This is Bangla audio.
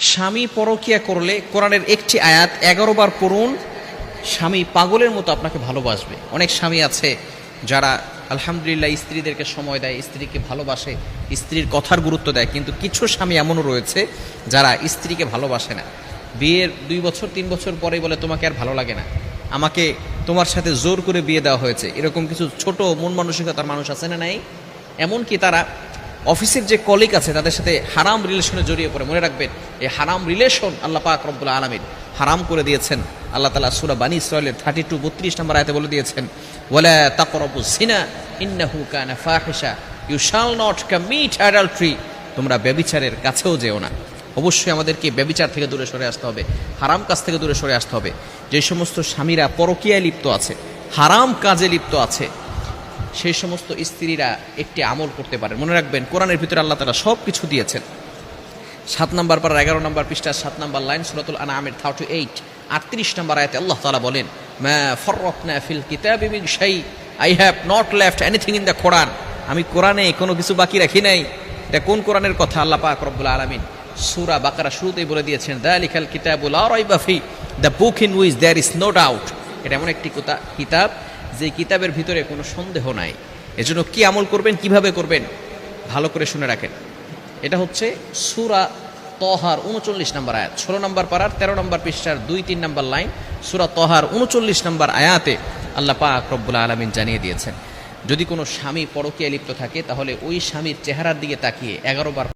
স্বামী পরকিয়া করলে কোরআনের একটি আয়াত এগারো বার পড়ুন, স্বামী পাগলের মতো আপনাকে ভালোবাসবে। অনেক স্বামী আছে যারা আলহামদুলিল্লাহ স্ত্রীদেরকে সময় দেয়, স্ত্রীকে ভালোবাসে, স্ত্রীর কথার গুরুত্ব দেয়, কিন্তু কিছু স্বামী এমনও রয়েছে যারা স্ত্রীকে ভালোবাসে না। বিয়ের দুই বছর, তিন বছর পরে বলে, তোমাকে আর ভালো লাগে না। আমাকে তোমার সাথে জোর করে বিয়ে দেওয়া হয়েছে। এরকম কিছু ছোট মন মানসিকতার মানুষ আছে না নাই? এমনকি তারা অফিসের যে কলিগ আছে, তাদের সাথে হারাম রিলেশনে জড়িয়ে পড়ে। মনে রাখবেন, এই হারাম রিলেশন আল্লাহ পাক রব্বুল আলমিন হারাম করে দিয়েছেন। আল্লাহ তালা সুরা বানী ইসরায়েলের থার্টি টু বত্রিশ নম্বর আয়তে বলে দিয়েছেন, ওয়ালা তাকরবু সিনা ইন্নাহু কানা ফাহিশা, you shall not commit adultery তোমরা ব্যবিচারের কাছেও যেও না। অবশ্যই আমাদেরকে ব্যবিচার থেকে দূরে সরে আসতে হবে, হারাম কাজ থেকে দূরে সরে আসতে হবে। যে সমস্ত স্বামীরা পরকীয়ায় লিপ্ত আছে, হারাম কাজে লিপ্ত আছে সেই সমস্ত স্ত্রীরা একটি আমল করতে পারেন। মনে রাখবেন, কোরআনের ভিতরে আল্লাহ তারা সব কিছু দিয়েছেন। সাত নম্বর পার, এগারো নম্বর পৃষ্ঠা সাত নম্বর লাইন সুরাতুল আনামের থার্টি এইট আটত্রিশ নম্বর আয়াতে আল্লাহ তালা বলেন ফিল কিতাবি I have not left anything in the Quran আমি কোরআনে কোনো কিছু বাকি রাখি নাই। এটা কোন কোরআনের কথা? আল্লাহ পাক রব্বুল আলামিন সূরা বাকারা শুরুতেই বলে দিয়েছেন, দালিকাল কিতাবুল লা রাইবা ফি। The book in which there is no doubt এটা এমন একটি কোতা- কিতাব। যে কিতাবের ভিতরে কোনো সন্দেহ নাই। এজন্য কি আমল করবেন, কীভাবে করবেন, ভালো করে শুনে রাখেন। এটা হচ্ছে সুরা তহার উনচল্লিশ নম্বর আয়াত। ষোলো নম্বর পাড়ার, তেরো নম্বর পৃষ্ঠার, দুই, তিন নম্বর লাইন। সুরা তহার উনচল্লিশ নম্বর আয়াতে আল্লাহ পাক রব্বুল আলমিন জানিয়ে দিয়েছেন, যদি কোনো স্বামী পরকীয়া লিপ্ত থাকে, তাহলে ওই স্বামীর চেহারার দিকে তাকিয়ে এগারো বার